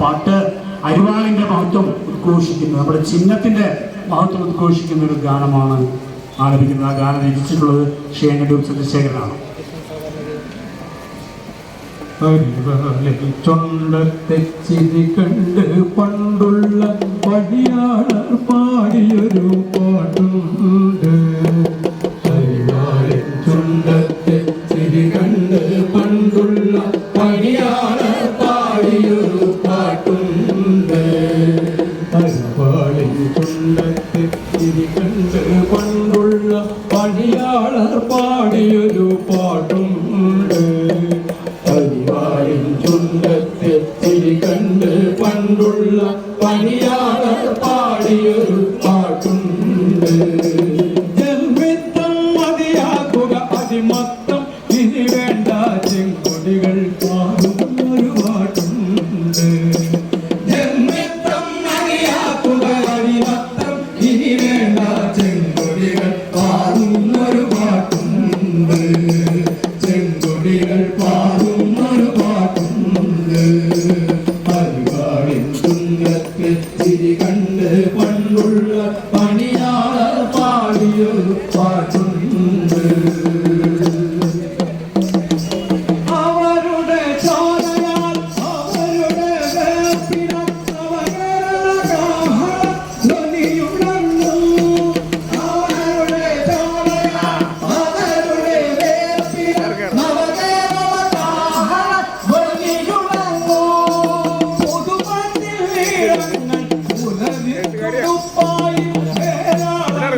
പാട്ട് അരിവാളിന്റെ മഹത്വം ഉദ്ഘോഷിക്കുന്ന. നമ്മുടെ ചിഹ്നത്തിന്റെ മഹത്വം ഉദ്ഘോഷിക്കുന്ന ഒരു ഗാനമാണ് ആലപിക്കുന്നത്. ആ ഗാനം രചിച്ചിട്ടുള്ളത് ഷേനഡൂർ ചന്ദ്രശേഖരനാണ്. കണ്ട് പണ്ടുള്ള പടിയാളർ പാടിയൊരു പാട്ടുണ്ട്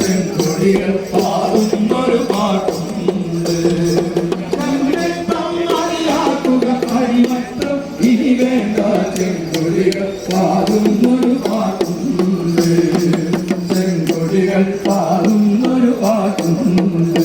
ചെങ്കൊടികൾ പാടുന്നൊരു പാട്ടുണ്ട്. അടിമത്തം ഇനി വേണ്ട. ചെങ്കൊടികൾ പാടുന്നൊരു പാട്ടുണ്ട്. ചെങ്കൊടികൾ പാടുന്നൊരു പാട്ടുണ്ട്.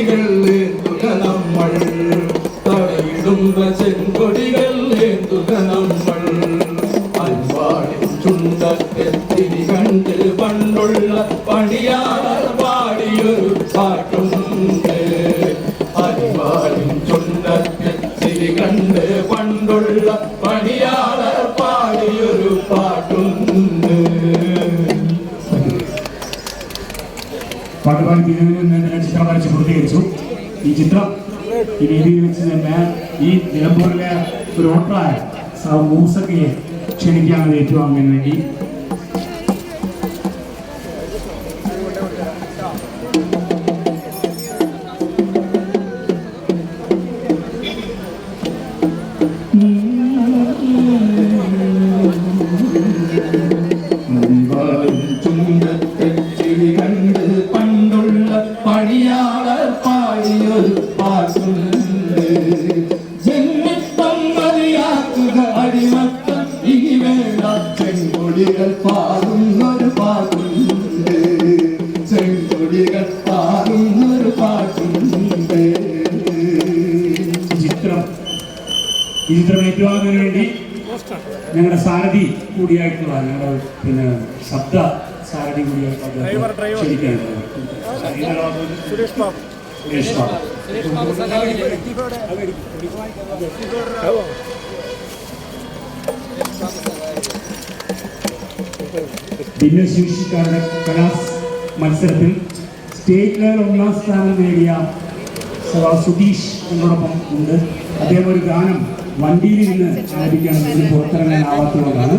ചെങ്കൊടികൾ ഏന്തുക നമ്മൾ തടയിടുന്ന ചെങ്കൊടികൾ ഏന്തുക നമ്മൾ അൻപാടിൻ ചുണ്ടത്തെത്തിരി കണ്ട് പണ്ടുള്ള പണിയാളർ പാടിയൊരു പാട്ടുണ്ട് അരിവാളിൻ ചുണ്ടത്തെത്തിരി കണ്ട് പണ്ടുള്ള പണിയാളർ പാട്ടുപാടി തിരുവിൽ നിന്ന് ചിത്രം വരച്ച് പൂർത്തീകരിച്ചു. ഈ ചിത്രം ഈ വേദിയിൽ വെച്ച് തന്നെ ഈ നിലമ്പൂരിലെ ഒരു ഓട്ടറായ സർ മൂസക്കയെ ക്ഷണിക്കാൻ ഏറ്റുവാങ്ങാൻ വേണ്ടി ജന്മിത്തം മതിയാക്കുക അടിമത്തം ഇനി വേണ്ട ചെങ്കൊടികൾ പാടുന്നൊരു പാട്ടുണ്ട്. ചെങ്കൊടികൾ പാടുന്നൊരു പാട്ടുണ്ട്. ചിത്രം. ഈ ചിത്രം ഏറ്റുവാങ്ങാൻ വേണ്ടി ഞങ്ങളുടെ സാരഥി കൂടിയായിട്ടുള്ള ഞങ്ങളുടെ പിന്നെ ശബ്ദ സാരഥി കൂടിയായിട്ടുള്ള ക്ഷണിക്കുകയാണ് സുരേഷ് ബാബു ഭിന്നശേഷിക്കാരുടെ കലാസ് മത്സരത്തിൽ സ്റ്റേറ്റ് ലെവൽ ഒന്നാം സ്ഥാനം നേടിയ സവാ സുധീഷ് എന്നോടൊപ്പം ഉണ്ട്. അദ്ദേഹം ഒരു ഗാനം വണ്ടിയിൽ നിന്ന് ആരംഭിക്കാൻ പുറത്തിറങ്ങാനാവാത്തതുകൊണ്ടാണ്